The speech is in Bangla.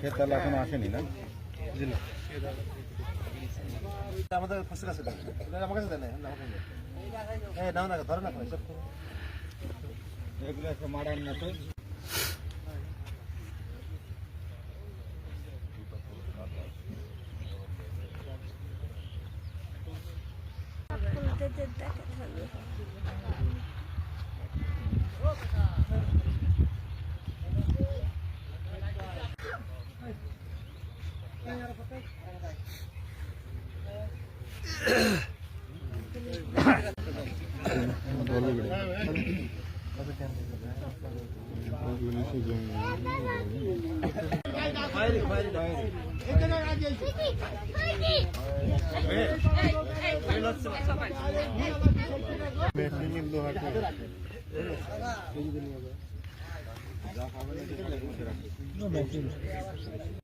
সে তাহলে এখনও আসেনি না আমাদের ফসল আছে আমার কাছে না হ্যাঁ নাও না ধরো না সব এগুলো একটা মারার মতো Não, não, não.